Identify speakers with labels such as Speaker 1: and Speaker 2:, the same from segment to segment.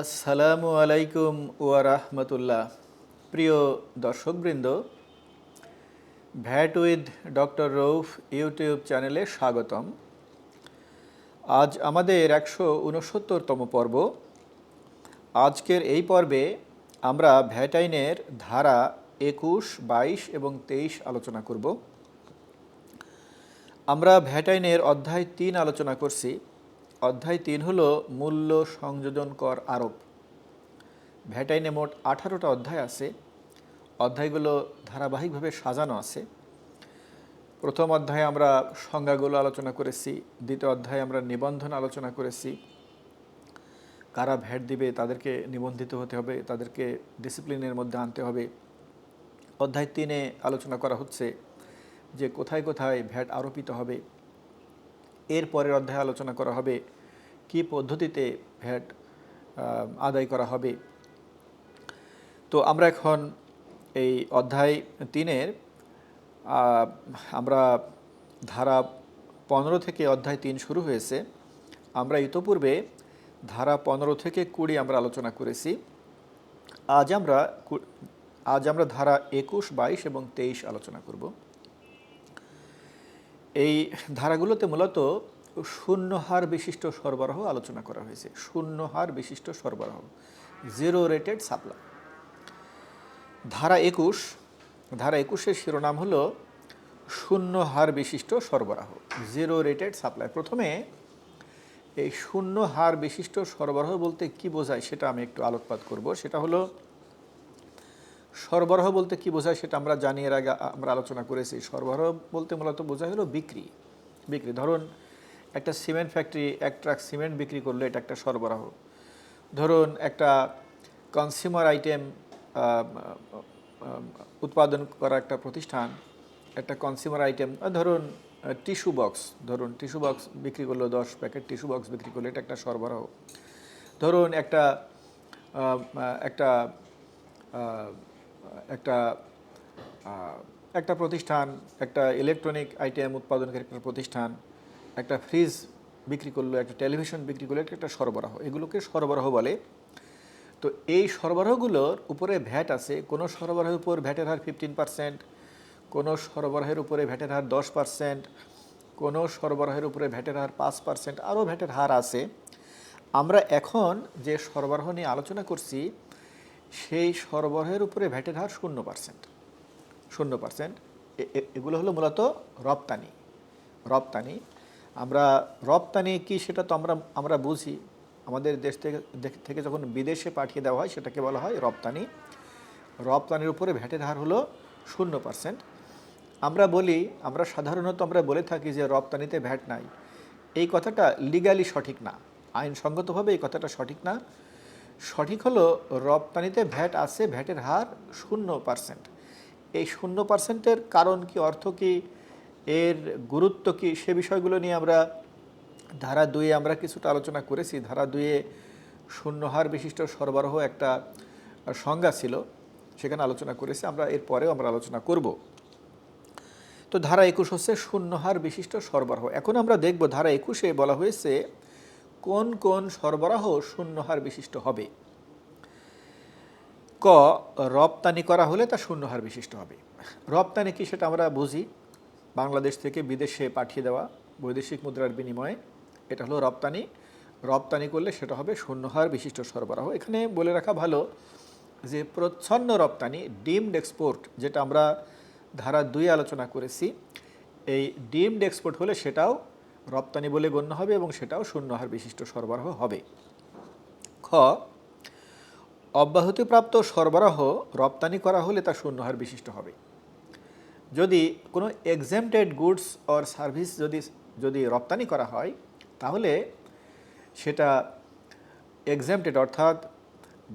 Speaker 1: আসসালামু আলাইকুম ওয়া রাহমাতুল্লাহ। প্রিয় দর্শকবৃন্দ VAT with doctor Rouf YouTube চ্যানেলে স্বাগতম। আজ আমাদের একশো উনসত্তরতম পর্ব। আজকের এই পর্বে আমরা ভ্যাট আইনের ধারা একুশ, বাইশ এবং তেইশ আলোচনা করব। আমরা ভ্যাট আইনের অধ্যায় তিন আলোচনা করছি। অধ্যায় তিন হলো মূল্য সংযোজন কর আরোপ। ভ্যাট আইনে মোট আঠারোটা অধ্যায় আছে। অধ্যায়গুলো ধারাবাহিকভাবে সাজানো আছে। প্রথম অধ্যায়ে আমরা সংজ্ঞাগুলো আলোচনা করেছি, দ্বিতীয় অধ্যায়ে আমরা নিবন্ধন আলোচনা করেছি। কারা ভ্যাট দিবে তাদেরকে নিবন্ধিত হতে হবে, তাদেরকে ডিসিপ্লিনের মধ্যে আনতে হবে। অধ্যায় তিনে আলোচনা করা হচ্ছে যে কোথায় কোথায় ভ্যাট আরোপিত হবে। এর পরের অধ্যায়ে আলোচনা করা হবে কি পদ্ধতিতে ভ্যাট আদায় করা হবে। তো আমরা এখন এই অধ্যায় তিনের আমরা ধারা পনেরো থেকে অধ্যায় তিন শুরু হয়েছে। আমরা ইতোপূর্বে ধারা পনেরো থেকে কুড়ি আমরা আলোচনা করেছি। আজ আমরা আজ আমরা ধারা একুশ, বাইশ এবং তেইশ আলোচনা করব। এই ধারাগুলোতে মূলত শূন্য হার বিশিষ্ট সরবরাহ আলোচনা করা হয়েছে। শূন্য হার বিশিষ্ট সরবরাহ জিরো রেটেড সাপ্লাই ধারা একুশ, ধারা একুশের শিরোনাম হলো শূন্য হার বিশিষ্ট সরবরাহ জিরো রেটেড সাপ্লাই প্রথমে এই শূন্য হার বিশিষ্ট সরবরাহ বলতে কি বোঝায় সেটা আমি একটু আলোকপাত করব। সেটা হলো সরবরাহ বলতে কি বোঝায় সেটা আমরা জানি, এর আগে আমরা আলোচনা করেছি। সরবরাহ বলতে মূলত বোঝায় হলো বিক্রি। বিক্রি, ধরুন একটা সিমেন্ট ফ্যাক্টরি, এক ট্রাক সিমেন্ট বিক্রি করল এটা একটা সরবরাহ। ধরুন একটা কনজিউমার আইটেম উৎপাদন করা একটা প্রতিষ্ঠান, একটা কনজিউমার আইটেম ধরুন টিস্যু বক্স ধরুন টিস্যু বক্স বিক্রি করল দশ প্যাকেট টিস্যু বক্স বিক্রি করল এটা একটা সরবরাহ। ধরুন একটা একটা একটা একটা প্রতিষ্ঠান, একটা ইলেকট্রনিক আইটেম উৎপাদনকারী একটা প্রতিষ্ঠান, একটা ফ্রিজ বিক্রি করল, একটা টেলিভিশন বিক্রি করল, একটা সরবরাহ। এগুলোকে সরবরাহ বলে। তো এই সরবরাহগুলোর উপরে ভ্যাট আছে। কোনো সরবরাহের উপর ভ্যাটের হার ফিফটিন পার্সেন্ট কোনো সরবরাহের উপরে ভ্যাটের হার দশ পার্সেন্ট কোনো সরবরাহের উপরে ভ্যাটের হার পাঁচ পার্সেন্ট আরও ভ্যাটের হার আছে। আমরা এখন যে সরবরাহ নিয়ে আলোচনা করছি সেই সরবরাহের উপরে ভ্যাটের হার শূন্য পার্সেন্ট শূন্য পার্সেন্ট এগুলো হলো মূলত রপ্তানি। রপ্তানি, আমরা রপ্তানি কি সেটা তো আমরা আমরা বুঝি। আমাদের দেশ থেকে থেকে যখন বিদেশে পাঠিয়ে দেওয়া হয় সেটাকে বলা হয় রপ্তানি। রপ্তানির উপরে ভ্যাটের হার হলো শূন্য পার্সেন্ট আমরা বলি, আমরা সাধারণত আমরা বলে থাকি যে রপ্তানিতে ভ্যাট নাই। এই কথাটা লিগালি সঠিক না। আইনসঙ্গতভাবে এই কথাটা সঠিক না। সঠিক হলো রপ্তানিতে ভ্যাট আছে, ভ্যাটের হার শূন্য পার্সেন্ট এই শূন্য পার্সেন্টের কারণ কি, অর্থ কি, এর গুরুত্ব কি, সে বিষয়গুলো নিয়ে আমরা ধারা দুয়ে আমরা কিছুটা আলোচনা করেছি। ধারা দুয়ে শূন্য হার বিশিষ্ট সরবরাহ একটা সংজ্ঞা ছিল, সেখানে আলোচনা করেছি, আমরা এর পরেও আমরা আলোচনা করব। তো ধারা একুশ হচ্ছে শূন্য হার বিশিষ্ট সরবরাহ। এখন আমরা দেখব ধারা একুশে বলা হয়েছে কোন কোন সরবরাহ শূন্য হার বিশিষ্ট হবে? ক, রপ্তানি করা হলে তা শূন্য হার বিশিষ্ট হবে। রপ্তানি কি সেটা আমরা বুঝি। বাংলাদেশ থেকে বিদেশে পাঠিয়ে দেওয়া বৈদেশিক মুদ্রার বিনিময়ে এটা হলো রপ্তানি। রপ্তানি করলে সেটা হবে শূন্য হার বিশিষ্ট সরবরাহ। এখানে বলে রাখা ভালো যে প্রচ্ছন্ন রপ্তানি, ডিমড এক্সপোর্ট, যেটা আমরা ধারা দুই আলোচনা করেছি, এই ডিমড এক্সপোর্ট হলে সেটাও রপ্তানি বলে গণ্য হবে এবং সেটাও শূন্য হার বিশিষ্ট সরবরাহ হবে। খ, অব্যাহতিপ্রাপ্ত সরবরাহ রপ্তানি করা হলে তা শূন্য হার বিশিষ্ট হবে। যদি কোনো এক্সামটেড গুডস অর সার্ভিস যদি যদি রপ্তানি করা হয়, তাহলে সেটা এক্সামটেড অর্থাৎ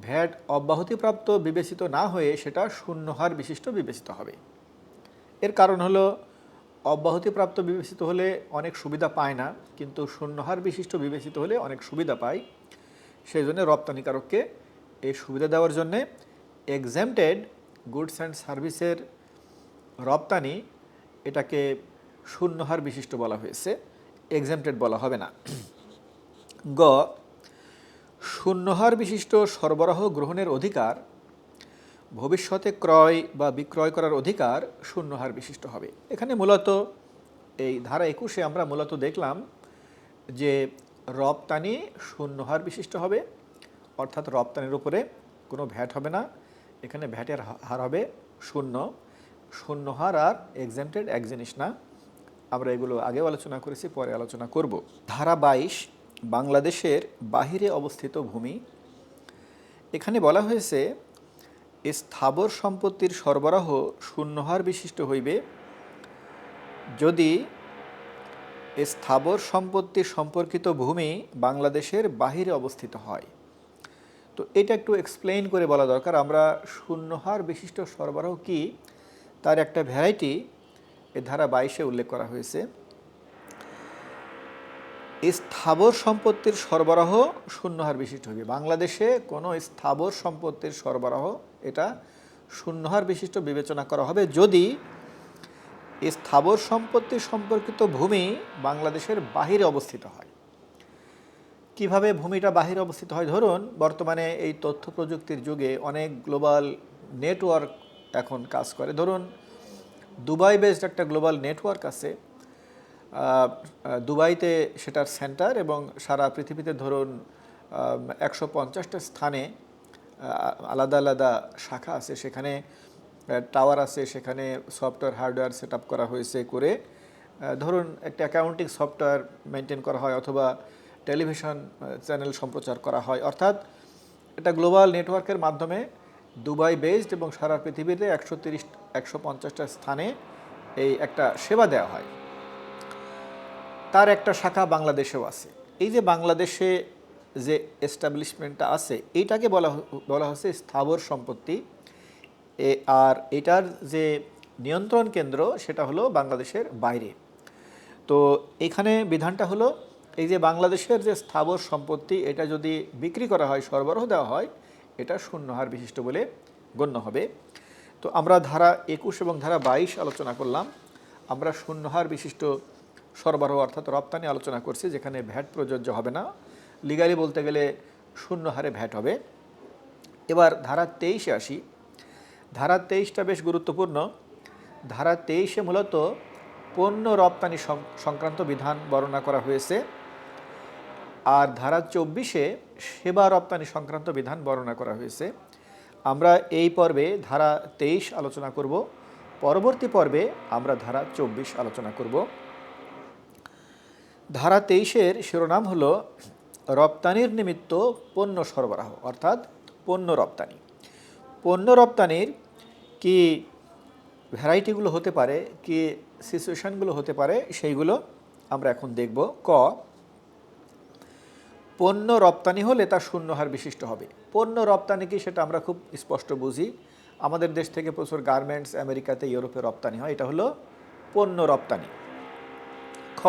Speaker 1: ভ্যাট অব্যাহতিপ্রাপ্ত বিবেচিত না হয়ে সেটা শূন্য হার বিশিষ্ট বিবেচিত হবে। এর কারণ হলো অব্যাহতিপ্রাপ্ত বিবেচিত হলে অনেক সুবিধা পায় না, কিন্তু শূন্যহার বিশিষ্ট বিবেচিত হলে অনেক সুবিধা পায়। সেই জন্য রপ্তানিকারককে এই সুবিধা দেওয়ার জন্যে এক্সামটেড গুডস অ্যান্ড সার্ভিসের রপ্তানি এটাকে শূন্যহার বিশিষ্ট বলা হয়েছে এক্সামটেড বলা হবে না। গ শূন্যহার বিশিষ্ট সরবরাহ গ্রহণের অধিকার ভবিষ্যতে ক্রয় বা বিক্রয় করার অধিকার শূন্যহার বিশিষ্ট হবে। এখানে মূলত এই ধারা একুশে আমরা মূলত দেখলাম যে রপ্তানি শূন্যহার বিশিষ্ট হবে, অর্থাৎ রপ্তানির উপরে কোনো ভ্যাট হবে না। এখানে ভ্যাটের হার হবে শূন্য। শূন্য হার আর এক্সামটেড এক জিনিস না। আমরা এগুলো আগেও আলোচনা করেছি, পরে আলোচনা করব। ধারা বাইশ, বাংলাদেশের বাহিরে অবস্থিত ভূমি। এখানে বলা হয়েছে স্থাবর সম্পত্তির সরবরাহ শূন্যহার বিশিষ্ট হইবে। যদি স্থাবর সম্পত্তি সম্পর্কিত ভূমি বাংলাদেশের বাহিরে অবস্থিত হয়। তো এটা একটু এক্সপ্লেইন করে বলা দরকার, আমরা শূন্যহার বিশিষ্ট সরবরাহ কি, তার একটা ভ্যারাইটি এ ধারা বাইশে উল্লেখ করা হয়েছে। স্থাবর সম্পত্তির সরবরাহ শূন্যহার বিশিষ্ট হবে বাংলাদেশে কোনো স্থাবর সম্পত্তির সরবরাহ এটা শূন্যহার বিশিষ্ট বিবেচনা করা হবে। যদি স্থাবর সম্পত্তি সম্পর্কিত ভূমি বাংলাদেশের বাহিরে অবস্থিত হয়। কীভাবে ভূমিটা বাহিরে অবস্থিত হয়? ধরুন, বর্তমানে এই তথ্য প্রযুক্তির যুগে অনেক গ্লোবাল নেটওয়ার্ক এখন কাজ করে। ধরুন, দুবাই বেসড একটা গ্লোবাল নেটওয়ার্ক আছে। দুবাইতে সেটার সেন্টার এবং সারা পৃথিবীতে ধরুন একশো পঞ্চাশটা স্থানে আলাদা আলাদা শাখা আছে, সেখানে টাওয়ার আছে, সেখানে সফটওয়্যার হার্ডওয়্যার সেট করা হয়েছে করে ধরুন একটা অ্যাকাউন্টিং সফটওয়্যার মেনটেন করা হয় অথবা টেলিভিশন চ্যানেল সম্প্রচার করা হয়। অর্থাৎ এটা গ্লোবাল নেটওয়ার্কের মাধ্যমে দুবাই বেসড এবং সারা পৃথিবীতে একশো তিরিশ, একশো পঞ্চাশটা স্থানে এই একটা সেবা দেওয়া হয়। তার একটা শাখা বাংলাদেশেও আছে। এই যে বাংলাদেশে যে এস্টাবলিশমেন্টটা আছে, এইটাকে বলা বলা হচ্ছে স্থাবর সম্পত্তি। আর এটার যে নিয়ন্ত্রণ কেন্দ্র, সেটা হলো বাংলাদেশের বাইরে। তো এখানে বিধানটা হলো, এই যে বাংলাদেশের যে স্থাবর সম্পত্তি, এটা যদি বিক্রি করা হয়, সরবরাহ দেওয়া হয়, এটা শূন্যহার বিশিষ্ট বলে গণ্য হবে। তো আমরা ধারা একুশ এবং ধারা বাইশ আলোচনা করলাম। আমরা শূন্যহার বিশিষ্ট সরবরাহ অর্থাৎ রপ্তানি আলোচনা করছি, যেখানে ভ্যাট প্রযোজ্য হবে না। লিগালি বলতে গেলে শূন্য হারে ভ্যাট হবে। এবার ধারা তেইশে আসি। ধারা তেইশটা বেশ গুরুত্বপূর্ণ। ধারা তেইশে মূলত পণ্য রপ্তানি সংক্রান্ত বিধান বর্ণনা করা হয়েছে। আর ধারা চব্বিশে সেবা রপ্তানি সংক্রান্ত বিধান বর্ণনা করা হয়েছে। আমরা এই পর্বে ধারা তেইশ আলোচনা করব। পরবর্তী পর্বে আমরা ধারা চব্বিশ আলোচনা করব। ধারা তেইশের শিরোনাম হলো রপ্তানির নিমিত্ত পণ্য সরবরাহ, অর্থাৎ পণ্য রপ্তানি। পণ্য রপ্তানির কি ভ্যারাইটিগুলো হতে পারে, কি সিচুয়েশানগুলো হতে পারে, সেইগুলো আমরা এখন দেখব। ক, পণ্য রপ্তানি হলে তা শূন্য হার বিশিষ্ট হবে। পণ্য রপ্তানি কি সেটা আমরা খুব স্পষ্ট বুঝি। আমাদের দেশ থেকে প্রচুর গার্মেন্টস আমেরিকাতে, ইউরোপে রপ্তানি হয়। এটা হলো পণ্য রপ্তানি। খ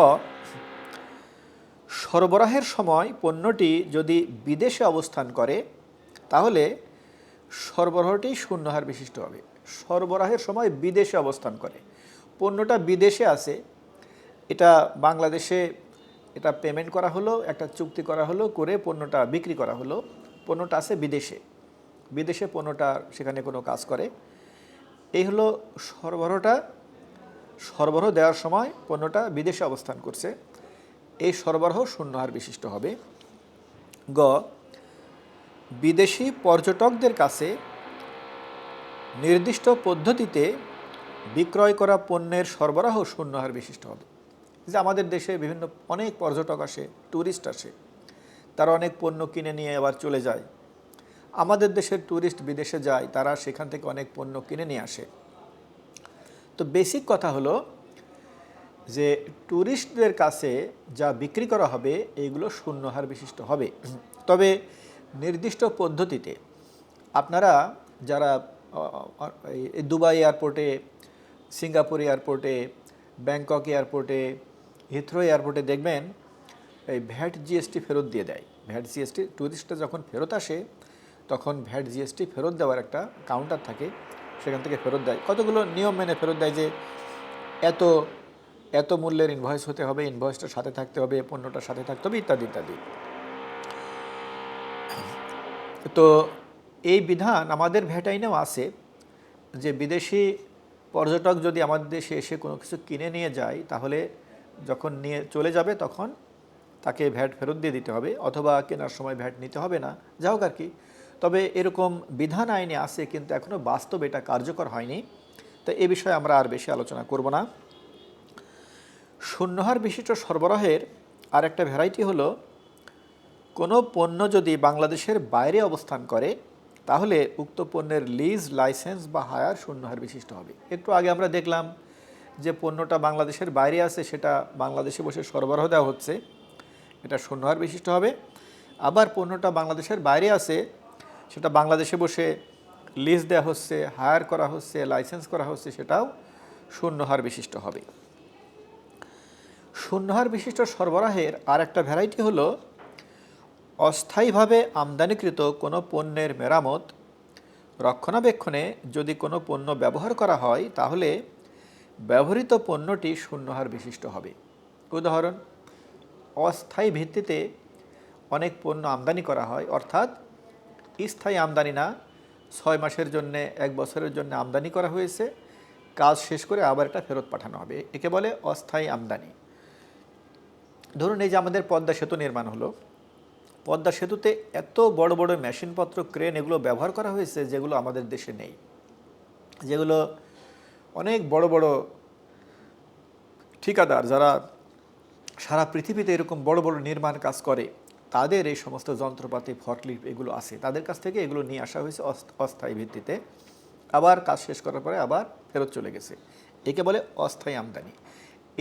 Speaker 1: সরবরাহের সময় পণ্যটি যদি বিদেশে অবস্থান করে, তাহলে সরবরাহটি শূন্য হার বিশিষ্ট হবে। সরবরাহের সময় বিদেশে অবস্থান করে। পণ্যটা বিদেশে আছে, এটা বাংলাদেশে এটা পেমেন্ট করা হলো, একটা চুক্তি করা হলো করে পণ্যটা বিক্রি করা হলো। পণ্যটা আছে বিদেশে। বিদেশে পণ্যটা সেখানে কোনো কাজ করে। এই হলো সরবরাহটা। সরবরাহ দেওয়ার সময় পণ্যটা বিদেশে অবস্থান করছে। এই সরবরাহ শূন্য হার বিশিষ্ট হবে। গ, বিদেশি পর্যটকদের কাছে নির্দিষ্ট পদ্ধতিতে বিক্রয় করা পণ্যের সরবরাহ শূন্য হার বিশিষ্ট হবে। যে আমাদের দেশে বিভিন্ন, অনেক পর্যটক আসে ট্যুরিস্ট আসে, তারা অনেক পণ্য কিনে নিয়ে আবার চলে যায়। আমাদের দেশের ট্যুরিস্ট বিদেশে যায়, তারা সেখান থেকে অনেক পণ্য কিনে নিয়ে আসে। তো বেসিক কথা হলো যে ট্যুরিস্টদের কাছে যা বিক্রি করা হবে এইগুলো শূন্য হার বিশিষ্ট হবে। তবে নির্দিষ্ট পদ্ধতিতে আপনারা যারা দুবাই এয়ারপোর্টে, সিঙ্গাপুর এয়ারপোর্টে, ব্যাংকক এয়ারপোর্টে, হিথ্রো এয়ারপোর্টে দেখবেন, এই ভ্যাট জিএসটি ফেরত দিয়ে দেয়। ভ্যাট জিএসটি ট্যুরিস্টরা যখন ফেরত আসে, তখন ভ্যাট জিএসটি ফেরত দেওয়ার একটা কাউন্টার থাকে, সেখান থেকে ফেরত দেয়। কতগুলো নিয়ম মেনে ফেরত দেয় যে, এত এত মূল্যের ইনভয়েস হতে হবে ইনভয়েসটার সাথে থাকতে হবে, পণ্যটার সাথে থাকতে হবে, ইত্যাদি ইত্যাদি। তো এই বিধান আমাদের ভ্যাট আইনেও আছে যে বিদেশি পর্যটক যদি আমাদের দেশে এসে কোনো কিছু কিনে নিয়ে যায়, তাহলে যখন নিয়ে চলে যাবে তখন তাকে ভ্যাট ফেরত দিয়ে দিতে হবে অথবা কেনার সময় ভ্যাট নিতে হবে না, যা হোক আর কি। তবে এরকম বিধান আইনে আছে কিন্তু এখনও বাস্তবে এটা কার্যকর হয়নি। তো এ বিষয়ে আমরা আর বেশি আলোচনা করব না। শূন্যহার বিশিষ্ট সরবরাহের আর একটা ভ্যারাইটি হলো, কোনো পণ্য যদি বাংলাদেশের বাইরে অবস্থান করে, তাহলে উক্ত পণ্যের লিজ, লাইসেন্স বা হায়ার শূন্যহার বিশিষ্ট হবে। একটু আগে আমরা দেখলাম যে পণ্যটা বাংলাদেশের বাইরে আছে, সেটা বাংলাদেশে বসে সরবরাহ দেওয়া হচ্ছে, এটা শূন্যহার বিশিষ্ট হবে। আবার পণ্যটা বাংলাদেশের বাইরে আছে, সেটা বাংলাদেশে বসে লিজ দেওয়া হচ্ছে, হায়ার করা হচ্ছে, লাইসেন্স করা হচ্ছে, সেটাও শূন্যহার বিশিষ্ট হবে। শূন্যহার বিশিষ্ট সরবরাহের আর একটা ভ্যারাইটি হলো অস্থায়ীভাবে আমদানিকৃত কোনো পণ্যের মেরামত, রক্ষণাবেক্ষণে যদি কোনো পণ্য ব্যবহার করা হয়, তাহলে ব্যবহৃত পণ্যটি শূন্যহার বিশিষ্ট হবে। উদাহরণ, অস্থায়ী ভিত্তিতে অনেক পণ্য আমদানি করা হয়, অর্থাৎ স্থায়ী আমদানি না, ছয় মাসের জন্য, এক বছরের জন্য আমদানি করা হয়েছে, কাজ শেষ করে আবার এটা ফেরত পাঠানো হবে। একে বলে অস্থায়ী আমদানি। ধরুন এই যে আমাদের পদ্মা সেতু নির্মাণ হলো, পদ্মা সেতুতে এত বড় বড় মেশিনপত্র, ক্রেন এগুলো ব্যবহার করা হয়েছে যেগুলো আমাদের দেশে নেই। যেগুলো অনেক বড় বড় ঠিকাদার যারা সারা পৃথিবীতে এরকম বড় বড় নির্মাণ কাজ করে, তাদের এই সমস্ত যন্ত্রপাতি ফটলিফ এগুলো আছে। তাদের কাছ থেকে এগুলো নিয়ে আসা হয়েছে অস্থায়ী ভিত্তিতে। আবার কাজ শেষ করার পরে আবার ফেরত চলে গেছে। একে বলে অস্থায়ী আমদানি।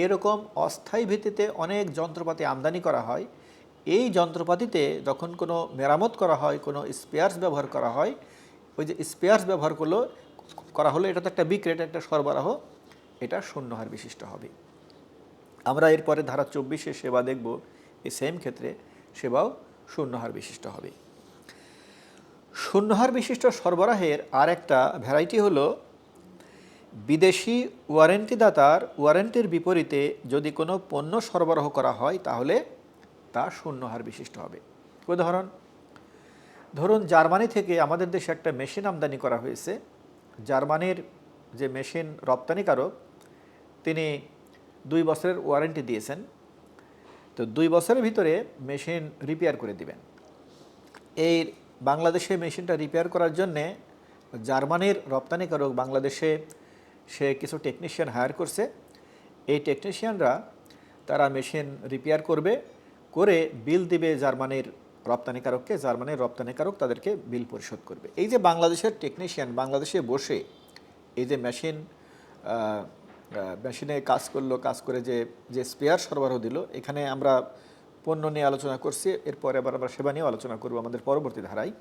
Speaker 1: এরকম অস্থায়ী ভিত্তিতে অনেক যন্ত্রপাতি আমদানি করা হয়। এই যন্ত্রপাতিতে যখন কোনো মেরামত করা হয়, কোনো স্পেয়ার্স ব্যবহার করা হয়, ওই যে স্পেয়ার্স ব্যবহার করল, করা হলো, এটা তো একটা বিক্রেট একটা সরবরাহ, এটা শূন্যহার বিশিষ্ট হবে। আমরা এরপরে ধারা চব্বিশে সেবা দেখব, এই সেম ক্ষেত্রে সেবাও শূন্যহার বিশিষ্ট হবে। শূন্যহার বিশিষ্ট সরবরাহের আর একটা ভ্যারাইটি হলো বিদেশি ওয়ারেন্টিদাতার ওয়ারেন্টির বিপরীতে যদি কোনো পণ্য সরবরাহ করা হয়, তাহলে তা শূন্য হার বিশিষ্ট হবে। উদাহরণ, ধরুন জার্মানি থেকে আমাদের দেশে একটা মেশিন আমদানি করা হয়েছে। জার্মানির যে মেশিন রপ্তানিকারক, তিনি দুই বছরের ওয়ারেন্টি দিয়েছেন। তো দুই বছরের ভিতরে মেশিন রিপেয়ার করে দিবেন। এই বাংলাদেশে মেশিনটা রিপেয়ার করার জন্যে জার্মানির রপ্তানিকারক বাংলাদেশে সে কিছু টেকনিশিয়ান হায়ার করছে। এই টেকনিশিয়ানরা তারা মেশিন রিপেয়ার করবে, করে বিল দিবে জার্মানির রপ্তানিকারককে, জার্মানির রপ্তানিকারক তাদেরকে বিল পরিশোধ করবে। এই যে বাংলাদেশের টেকনিশিয়ান বাংলাদেশে বসে এই যে মেশিন মেশিনে কাজ করল, কাজ করে যে যে স্পেয়ার সরবরাহ দিল, এখানে আমরা পণ্য নিয়ে আলোচনা করছি, এরপরে আবার আমরা সেবা নিয়েও আলোচনা করব আমাদের পরবর্তী ধারায়।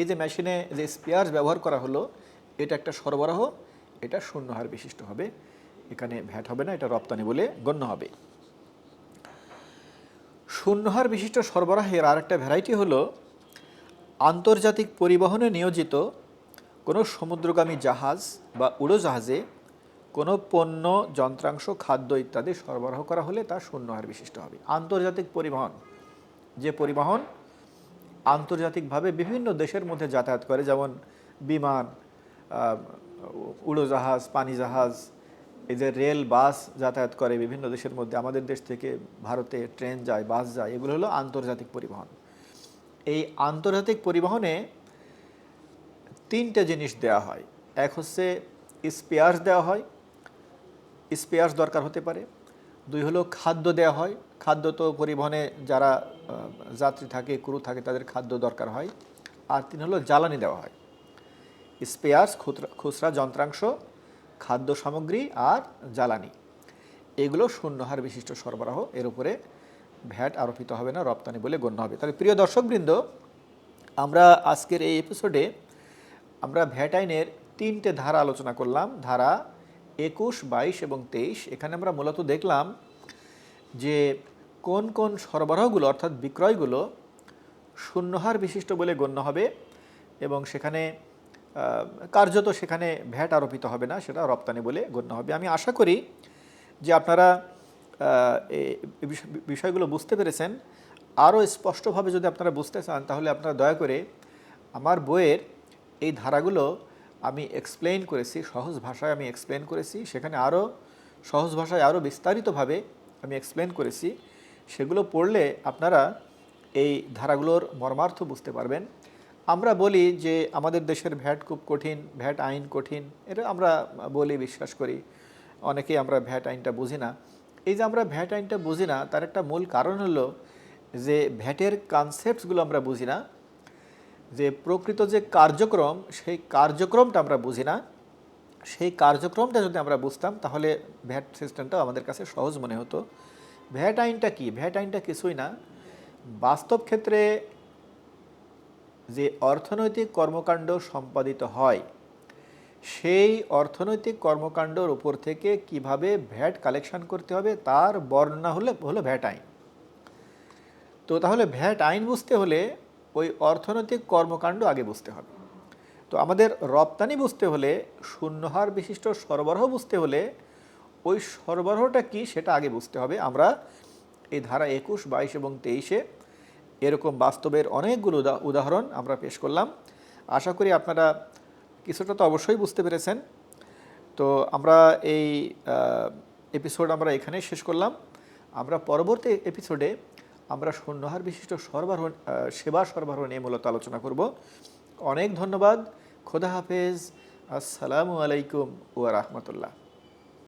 Speaker 1: এই যে মেশিনে যে স্পেয়ার ব্যবহার করা হলো, এটা একটা সরবরাহ এটা শূন্য হার বিশিষ্ট হবে। এখানে ভ্যাট হবে না, এটা রপ্তানি বলে গণ্য হবে। শূন্যহার বিশিষ্ট সরবরাহের আর একটা ভ্যারাইটি হলো, আন্তর্জাতিক পরিবহনে নিয়োজিত কোনো সমুদ্রগামী জাহাজ বা উড়োজাহাজে কোনো পণ্য, যন্ত্রাংশ, খাদ্য ইত্যাদি সরবরাহ করা হলে তা শূন্যহার বিশিষ্ট হবে। আন্তর্জাতিক পরিবহন, যে পরিবহন আন্তর্জাতিকভাবে বিভিন্ন দেশের মধ্যে যাতায়াত করে, যেমন বিমান উড়োজাহাজ পানি জাহাজ এই যে রেল, বাস যাতায়াত করে বিভিন্ন দেশের মধ্যে। আমাদের দেশ থেকে ভারতে ট্রেন যায়, বাস যায়, এগুলো হলো আন্তর্জাতিক পরিবহন। এই আন্তর্জাতিক পরিবহনে তিনটে জিনিস দেওয়া হয়। এক হচ্ছে স্পেয়ার্স দেওয়া হয় স্পেয়ার্স দরকার হতে পারে। দুই হলো খাদ্য দেওয়া হয়। খাদ্য তো পরিবহনে যারা যাত্রী থাকে ক্রু থাকে, তাদের খাদ্য দরকার হয়। আর তিন হলো জ্বালানি দেওয়া হয়। স্পেয়ার্স খুচরা যন্ত্রাংশ, খাদ্য সামগ্রী আর জ্বালানি। এগুলো শূন্যহার বিশিষ্ট সরবরাহ। এর উপরে ভ্যাট আরোপিত হবে না, রপ্তানি বলে গণ্য হবে। তাহলে প্রিয় দর্শকবৃন্দ, আমরা আজকের এই এপিসোডে আমরা ভ্যাট আইনের তিনটে ধারা আলোচনা করলাম। ধারা একুশ, বাইশ এবং তেইশ। এখানে আমরা মূলত দেখলাম যে কোন কোন সরবরাহগুলো, অর্থাৎ বিক্রয়গুলো শূন্যহার বিশিষ্ট বলে গণ্য হবে এবং সেখানে কার্যত সেখানে ভ্যাট আরোপিত হবে না, সেটা রপ্তানি বলে গণ্য হবে। আমি আশা করি যে আপনারা বিষয়গুলো বুঝতে পেরেছেন। আরও স্পষ্টভাবে যদি আপনারা বুঝতে চান, তাহলে আপনারা দয়া করে আমার বইয়ের এই ধারাগুলো আমি এক্সপ্লেন করেছি, সহজ ভাষায় আমি এক্সপ্লেন করেছি। সেখানে আরও সহজ ভাষায়, আরও বিস্তারিতভাবে আমি এক্সপ্লেন করেছি। সেগুলো পড়লে আপনারা এই ধারাগুলোর মর্মার্থ বুঝতে পারবেন। আমরা বলি যে আমাদের দেশের ভ্যাট খুব কঠিন, ভ্যাট আইন কঠিন, এটা আমরা বলি, বিশ্বাস করি। অনেকেই আমরা ভ্যাট আইনটা বুঝি না। এই যে আমরা ভ্যাট আইনটা বুঝি না, তার একটা মূল কারণ হলো যে ভ্যাটের কনসেপ্টসগুলো আমরা বুঝি না, যে প্রকৃত যে কার্যক্রম, সেই কার্যক্রমটা আমরা বুঝি না। সেই কার্যক্রমটা যদি আমরা বুঝতাম, তাহলে ভ্যাট সিস্টেমটাও আমাদের কাছে সহজ মনে হতো। ভ্যাট আইনটা কি? ভ্যাট আইনটা কিছুই না। বাস্তব ক্ষেত্রে যে অর্থনৈতিক কর্মকাণ্ড সম্পাদিত হয়, সেই অর্থনৈতিক কর্মকাণ্ডর উপর থেকে কীভাবে ভ্যাট কালেকশন করতে হবে তার বর্ণনা হলে, হলো ভ্যাট আইন। তো তাহলে ভ্যাট আইন বুঝতে হলে ওই অর্থনৈতিক কর্মকাণ্ড আগে বুঝতে হবে। তো আমাদের রপ্তানি বুঝতে হলে, শূন্যহার বিশিষ্ট সরবরাহ বুঝতে হলে, ওই সরবরাহটা কি সেটা আগে বুঝতে হবে। আমরা এই ধারা একুশ, বাইশ এবং তেইশে এরকম বাস্তবের অনেকগুলো উদাহরণ আমরা পেশ করলাম। আশা করি আপনারা কিছুটা তো অবশ্যই বুঝতে পেরেছেন। তো আমরা এই এপিসোড আমরা এখানেই শেষ করলাম। আমরা পরবর্তী এপিসোডে আমরা শূন্যহার বিশিষ্ট সরবরাহ সেবা সরবরাহ নিয়ে মূলত আলোচনা করব। অনেক ধন্যবাদ। খোদা হাফেজ। আসসালামু আলাইকুম ওয়া রাহমাতুল্লাহ।